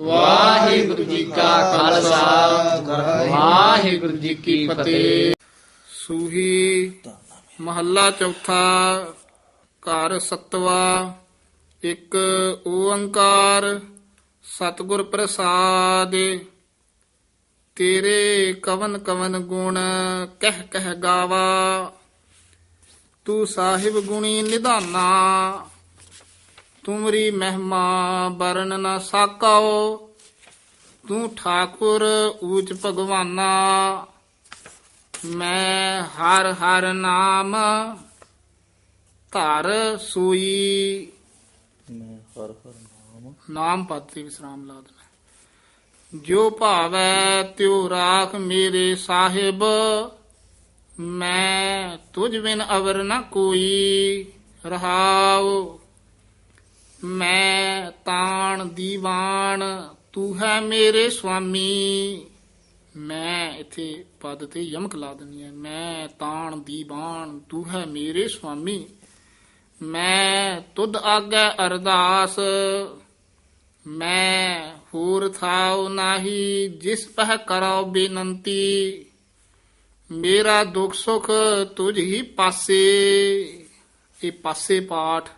ਵਾਹਿਗੁਰੂ ਜੀ ਕਾ ਖਾਲਸਾ। ਵਾਹਿਗੁਰੂ ਜੀ ਕੀ ਫਤਿਹ। ਸੂਹੀ ਮਹੱਲਾ ਚੌਥਾ, ਘਰ ਸਤਵਾ, ਇੱਕ ਓੰਕਾਰ, ਸਤਿਗੁਰ ਪ੍ਰਸਾਦ। ਤੇਰੇ ਕਵਨ ਕਵਨ ਗੁਣ ਕਹਿ ਕਹਿ ਗਾਵਾ। ਤੂੰ ਸਾਹਿਬ ਗੁਣੀ ਨਿਧਾਨਾ। ਤੁਮਰੀ ਮਹਿਮਾ ਬਰਨ ਨਾ ਸਾਕਾਓ। ਤੂੰ ਠਾਕੁਰ ਊਚ ਭਗਵਾਨਾ। ਮੈਂ ਹਰ ਹਰ ਨਾਮ ਧਰ ਸੂਈ। ਮੈਂ ਹਰ ਹਰ ਨਾਮ। ਨਾਮ ਪਾਤੀ ਵਿਸਰਾਮ ਲਾ ਦੇਣਾ। ਜੋ ਭਾਵੈ ਤਿਉ ਰਾਖ ਮੇਰੇ ਸਾਹਿਬ। ਮੈਂ ਤੁਝ ਬਿਨ ਅਵਰ ਨ ਕੋਈ ਰਹਾਉ। ਮੈਂ ਤਾਣ ਦੀਵਾਨ, ਤੂੰ ਹੈ ਮੇਰੇ ਸੁਆਮੀ। ਮੈਂ ਇਥੇ ਪਦ ਤੇ ਯਮਕ ਲਾ ਦਿੰਦੀ ਹੈ। ਮੈਂ ਤਾਣ ਦੀਵਾਨ, ਤੂੰ ਹੈ ਮੇਰੇ ਸੁਆਮੀ। ਮੈਂ ਤੁਧ ਆਗੇ ਅਰਦਾਸ। ਮੈਂ ਹੋਰ ਥਾਉ ਨਾਹੀ, ਜਿਸ ਪਹਿ ਕਰੋ ਬੇਨੰਤੀ। ਮੇਰਾ ਦੁੱਖ ਸੁਖ ਤੁਝ ਹੀ ਪਾਸੇ। ਇਹ ਪਾਸੇ ਪਾਠ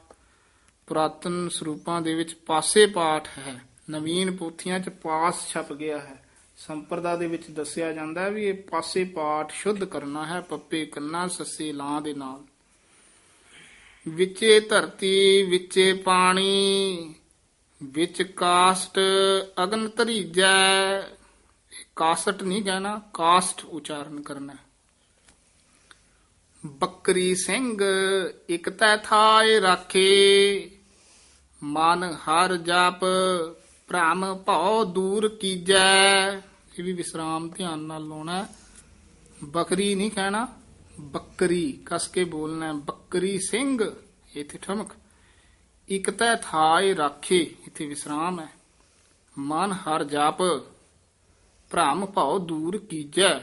ਪੁਰਾਤਨ ਸਰੂਪਾਂ ਦੇ ਵਿੱਚ ਪਾਸੇ ਪਾਠ ਹੈ। ਨਵੀਨ ਪੋਥੀਆਂ 'ਚ ਪਾਸ ਛਪ ਗਿਆ ਹੈ। ਸੰਪਰਦਾ ਦੇ ਵਿੱਚ ਦੱਸਿਆ ਜਾਂਦਾ ਹੈ ਵੀ ਇਹ ਪਾਸੇ ਪਾਠ ਸ਼ੁੱਧ ਕਰਨਾ ਹੈ, ਪੱਪੇ ਕੰਨਾ, ਸੱਸੇ ਲਾਂ ਦੇ ਨਾਲ। ਵਿੱਚੇ ਧਰਤੀ, ਵਿੱਚੇ ਪਾਣੀ, ਵਿੱਚ ਕਾਸਟ ਅਗਨ ਧਰੀਜੈ। ਕਾਸਟ ਨਹੀਂ ਕਹਿਣਾ, ਕਾਸਟ ਉਚਾਰਨ ਕਰਨਾ ਹੈ। ਬੱਕਰੀ ਸਿੰਘ ਇਕ ਤੈ ਥਾਏ ਰਾਖੇ ਮਨ ਹਰ ਜਪ, ਭ੍ਰਮ ਭਉ ਦੂਰ ਕੀਜੈ। ਇਹ ਵੀ ਵਿਸਰਾਮ ਧਿਆਨ ਨਾਲ ਲਾਉਣਾ ਹੈ। ਬੱਕਰੀ ਨਹੀਂ ਕਹਿਣਾ, ਬੱਕਰੀ ਕਸ ਕੇ ਬੋਲਣਾ ਹੈ। ਬੱਕਰੀ ਸਿੰਘ, ਇਥੇ ਠਮਕ। ਇਕ ਤੈ ਥਾਏ ਰਾਖੇ, ਇਥੇ ਵਿਸਰਾਮ ਹੈ। ਮਨ ਹਰ ਜਾਪ, ਭ੍ਰਮ ਭਉ ਦੂਰ ਕੀਜੈ।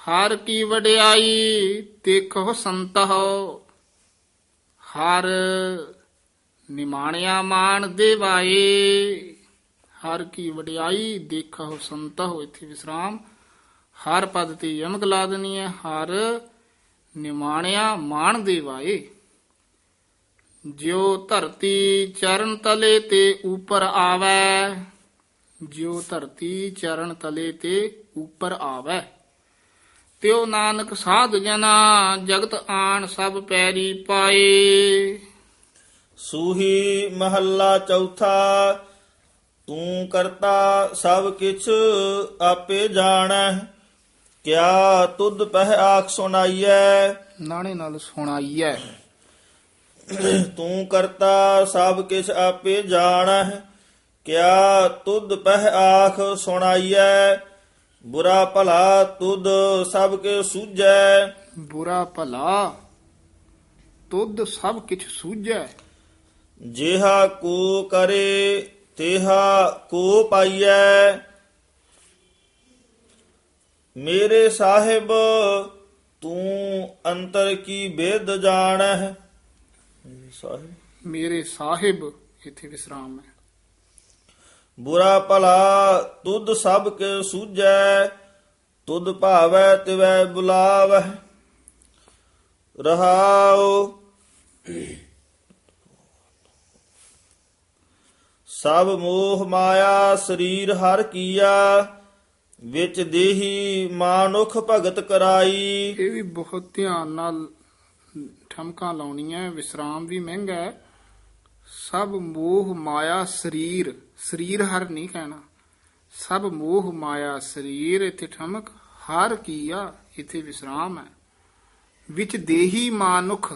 ਹਰ ਕੀ ਵਡਿਆਈ, ਦੇਖੋ ਸੰਤਹੁ ਹਰ ਨਿਮਾਣਿਆ ਮਾਨ ਦੇਵਾਏ। ਹਰ ਕੀ ਵਡਿਆਈ ਦੇਖੋ ਸੰਤਹੁ, ਇਥੇ ਵਿਸਰਾਮ। ਹਰ ਪਦ ਤੇ ਯਮਕ ਲਾ ਦੇਣੀ ਹੈ, ਹਰ ਨਿਮਾਣਿਆ ਮਾਨ ਦੇਵਾਏ। ਜਿਉ ਧਰਤੀ ਚਰਨ ਤਲੇ ਤੇ ਉਪਰ ਆਵੈ, ਜਿਉ ਧਰਤੀ ਚਰਨ ਤਲੇ ਤੇ ਉਪਰ ਆਵੈ। ਤਿਉ ਨਾਨਕ ਸਾਧ ਜਨਾ, ਜਗਤ ਆਣ ਸਭ ਪੈਰੀ ਪਾਏ। ਸੂਹੀ ਮਹੱਲਾ ਚੌਥਾ ਤੂੰ ਕਰਤਾ ਸਭ ਕਿਛ ਆਪੇ ਜਾਣੈ ਕਿਆ ਤੁਧ ਪਹਿ ਆਖ ਸੁਣਾਈਐ? ਨਾਣੇ ਨਾਲ ਸੁਣਾਈਐ। ਤੂੰ ਕਰਤਾ ਸਭ ਕਿਛ ਆਪੇ ਜਾਣੈ ਕਿਆ ਤੁਧ ਪਹਿ ਆਖ ਸੁਣਾਈਐ? ਬੁਰਾ ਭਲਾ ਤੁਧ ਸਭ ਕੇ ਸੂਝੈ। ਬੁਰਾ ਭਲਾ ਤੁਧ ਸਭ ਕਿਛ ਸੂਝੈ। ਜਿਹਾ ਕੋ ਕਰੇ ਤੇਹਾ ਕੋ ਪਾਈਐ। ਮੇਰੇ ਸਾਹਿਬ ਤੂੰ ਅੰਤਰ ਕੀ ਬੇਦ ਜਾਣੈ? ਮੇਰੇ ਸਾਹਿਬ? ਮੇਰੇ ਸਾਹਿਬ ਇਥੇ ਵਿਸਰਾਮ ਹੈ। ਬੁਰਾ ਭਲਾ ਤੁਧ ਸਭ ਕੇ ਸੂਝੈ ਤੁਧ ਭਾਵੈ ਤਿਵੈ ਬੁਲਾਵੈ ਰਹਾਉ। ਸਭ ਮੋਹ ਮਾਇਆ ਸਰੀਰ ਹਰ ਕੀਆ, ਵਿੱਚ ਦੇਹੀ ਮਾਨੁਖ ਭਗਤ ਕਰਾਈ। ਇਹ ਵੀ ਬਹੁਤ ਧਿਆਨ ਨਾਲ ਠਮਕਾਂ ਲਾਉਣੀਆਂ, ਵਿਸਰਾਮ ਵੀ ਮਹਿੰਗਾ ਹੈ। ਸਭ ਮੋਹ ਮਾਇਆ ਸਰੀਰ ਸਰੀਰ ਹਰ ਨਹੀਂ ਕਹਿਣਾ। ਸਭ ਮੋਹ ਮਾਇਆ ਸਰੀਰ, ਇੱਥੇ ਠਮਕ ਹਰ ਕੀਆ, ਇੱਥੇ ਵਿਸਰਾਮ ਹੈ। ਵਿੱਚ ਦੇਹੀ ਮਾਨੁਖ,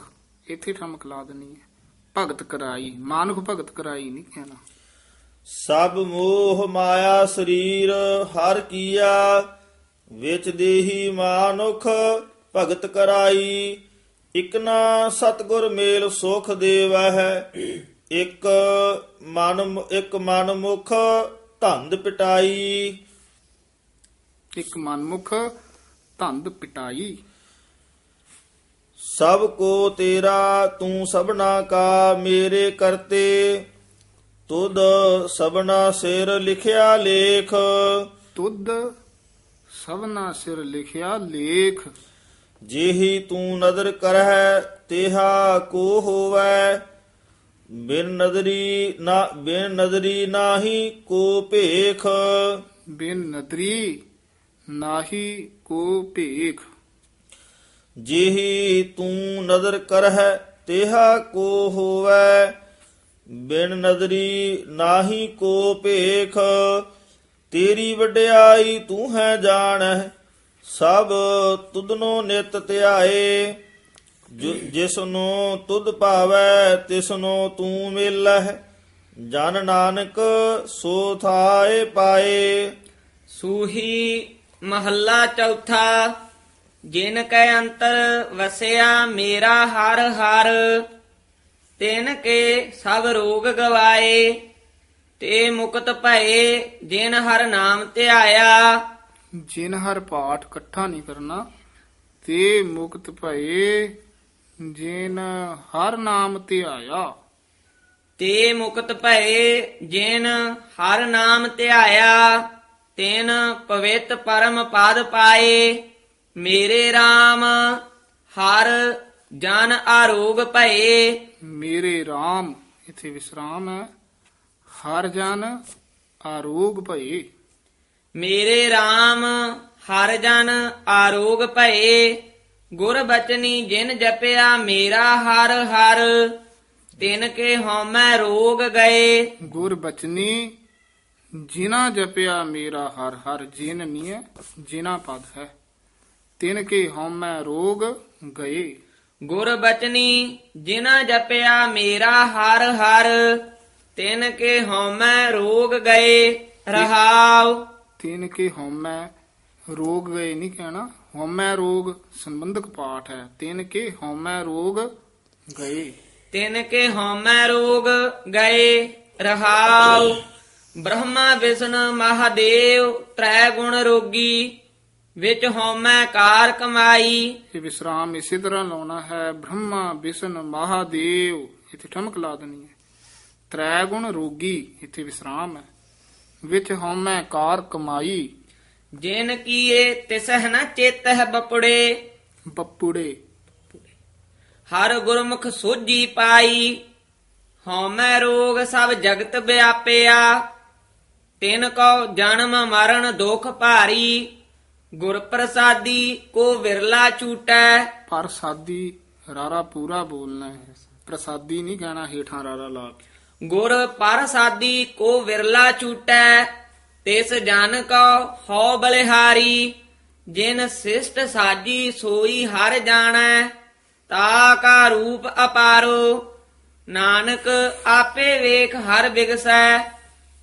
ਇੱਥੇ ਠਮਕ ਲਾ ਦੇਣੀ ਹੈ। ਭਗਤ ਕਰਾਈ, ਮਾਨੁਖ ਭਗਤ ਕਰਾਈ ਨਹੀਂ ਕਹਿਣਾ। ਸਭ ਮੋਹ ਮਾਇਆ ਸਰੀਰ ਹਰ ਕੀਆ ਵਿੱਚ ਦੇਹੀ ਮਾਨੁਖ ਭਗਤ ਕਰਾਈ। ਇਕ ਨਾ ਸਤਗੁਰ ਮੇਲ ਸੁਖ ਦੇਵਹਿ ਇੱਕ ਮਨ ਇੱਕ ਮਨ ਮੁਖ ਧੰਦ ਪਿਟਾਈ। ਇੱਕ ਮਨਮੁਖ ਧੰਦ ਪਿਟਾਈ। ਸਭ ਕੋ ਤੇਰਾ ਤੂੰ ਸਭਨਾ ਕਾ ਮੇਰੇ ਕਰਤੇ ਤੁਧ ਸਭਨਾ ਸਿਰ ਲਿਖਿਆ ਲੇਖ। ਤੁਧ ਸਭਨਾ ਸਿਰ ਲਿਖਿਆ ਲੇਖ। ਜਿਹੀ ਤੂੰ ਨਦਰ ਕਰਹਿ ਤੇਹਾ ਕੋ ਹੋਵੈ। ਬਿਨ ਨਦਰੀ ਨਾ ਬਿਨ ਨਦਰੀ ਨਾਹੀ ਕੋ ਭੇਖ। ਬਿਨ ਨਦਰੀ ਨਾਹੀ ਕੋ ਭੇਖ। ਜਿਹੀ ਤੂੰ ਨਦਰ ਕਰਹਿ ਤੇਹਾ ਕੋ ਹੋਵੈ। ਬਿਨ ਨਦਰੀ ਨਾਹੀ ਕੋ ਭੇਖ, ਤੇਰੀ ਵਡਿਆਈ ਤੂੰ ਹੈ ਜਾਣਹਿ ਸਭ ਤੁਧਨੋ ਨਿਤ ਧਿਆਏ। ਜਿ- ਤੁਧ ਭਾਵੈ ਤਿਸ ਤੂੰ ਮਿਲਹਿ, ਜਨ ਨਾਨਕ ਸੋ ਥਾਏ ਪਾਏ। ਸੂਹੀ ਮਹੱਲਾ ਚੌਥਾ, ਜਿਨ ਕੈ ਅੰਤਰ ਵਸਿਆ ਮੇਰਾ ਹਰ ਹਰ। ਤਿਨ ਕੇ ਸਭ ਰੋਗ ਗਵਾਏ ਤੇ ਮੁਕਤ ਭਏ ਜਿਨ ਹਰ ਨਾਮ ਧਿਆਇਆ। ਜਿਨ ਹਰ ਪਾਠ ਇਕੱਠਾ ਨਹੀਂ ਕਰਨਾ ਤੇ ਮੁਕਤ ਭਏ ਜਿਨ ਹਰ ਨਾਮ ਧਿਆਇਆ। ਤੇ ਮੁਕਤ ਭਏ ਜਿਨ ਹਰ ਨਾਮ ਧਿਆਇਆ ਤਿਨ ਪਵਿੱਤ ਪਰਮ ਪਦ ਪਾਏ ਮੇਰੇ RAM ਹਰ ਜਨ ਆਰੋਗ ਭਏ। ਮੇਰੇ RAM ਇਥੇ ਵਿਸਰਾਮ ਹੈ। ਹਰ ਜਨ ਆਰੋਗ ਭਏ। ਮੇਰੇ RAM ਹਰ ਜਨ ਆਰੋਗ ਭਏ। ਗੁਰ ਬਚਨੀ ਜਿਨ ਜਪਿਆ ਮੇਰਾ ਹਰ ਹਰ ਤਿਨ ਕੇ ਹਉਮੈ ਰੋਗ ਗਏ। ਗੁਰ ਬਚਨੀ ਜਿਨਾ ਜਪਿਆ ਮੇਰਾ ਹਰ ਹਰ ਜਿਨ ਹੈ ਜਿਨਾ ਪਦ ਹੈ ਤਿਨ ਕੇ ਹਉਮੈ ਰੋਗ ਗਏ। ਗੁਰ ਬਚਨੀ ਜਿਨਾ ਜਪਿਆ ਮੇਰਾ ਹਰ ਹਰ ਤਿਨ ਕੇ ਹਉਮੈ ਰੋਗ ਗਏ ਰਹਾਉ। ਤਿਨ ਕੇ ਹਉਮੈ ਰੋਗ ਗਏ ਨਹੀਂ ਕਹਿਣਾ ਹਉਮੈ ਰੋਗ ਸੰਬੰਧਕ ਪਾਠ ਹੈ। ਤਿਨ ਕੇ ਹਉਮੈ ਰੋਗ ਗਏ। ਤਿਨ ਕੇ ਹਉਮੈ ਰੋਗ ਗਏ ਰਹਾਉ। ਬ੍ਰਹਮਾ ਵਿਸ਼ਨ ਮਹਾਦੇਵ ਤ੍ਰੈ ਗੁਣ ਰੋਗੀ ਵਿੱਚ ਹਉਮੈ ਕਾਰ ਕਮਾਈ। ਇਹ ਵਿਸਰਾਮ ਇਸੇ ਤਰ੍ਹਾਂ ਲਾਉਣਾ ਹੈ ਬ੍ਰਹਮਾ ਵਿਸ਼ਨ ਮਹਾਦੇਵ ਇੱਥੇ ਠਮਕ ਲਾ ਦੇਣੀ ਹੈ। ਤ੍ਰੈ ਗੁਣ ਰੋਗੀ ਇੱਥੇ ਵਿਸਰਾਮ ਹੈ। ਵਿੱਚ ਹਉਮੈ ਕਾਰ ਕਮਾਈ। ਜਿਨ ਕੀਏ ਤਿਸਹਿ ਨ ਚੇਤਹਿ ਬਪੜੇ। ਬੱਪੂੜੇ। ਹਰ ਗੁਰਮੁਖ ਸੋਜੀ ਪਾਈ। ਹਉਮੈ ਰੋਗ ਸਭ ਜਗਤ ਵਿਆਪਿਆ। ਤਿਨ ਕੋ ਜਨਮ ਮਰਨ ਦੁਖ ਭਾਰੀ। ਗੁਰ ਪ੍ਰਸਾਦੀ ਕੋ ਵਿਰਲਾ ਛੂਟੈ ਪਰ ਸਾਦੀ ਰਾਰਾ ਪੂਰਾ ਬੋਲਣਾ ਹੈ। ਪ੍ਰਸਾਦੀ ਨਹੀਂ ਕਹਿਣਾ ਹੇਠਾਂ ਰਾਰਾ ਲਾ ਕੇ। ਗੁਰ ਪ੍ਰਸਾਦੀ ਕੋ ਵਿਰਲਾ ਛੂਟੈ ਤਿਸ ਜਨ ਕੋ ਹਉ ਬਲਿਹਾਰੀ। ਜਿਨ ਸਿਸ਼ਟ ਸਾਜੀ ਸੋਈ ਹਰ ਜਾਣੈ ਤਾ ਕਾ ਰੂਪ ਅਪਾਰੋ। ਨਾਨਕ ਆਪੇ ਵੇਖ ਹਰ ਬਿਗਸੈ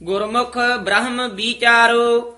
ਗੁਰਮੁਖ ਬ੍ਰਹਮ ਵਿਚਾਰੋ।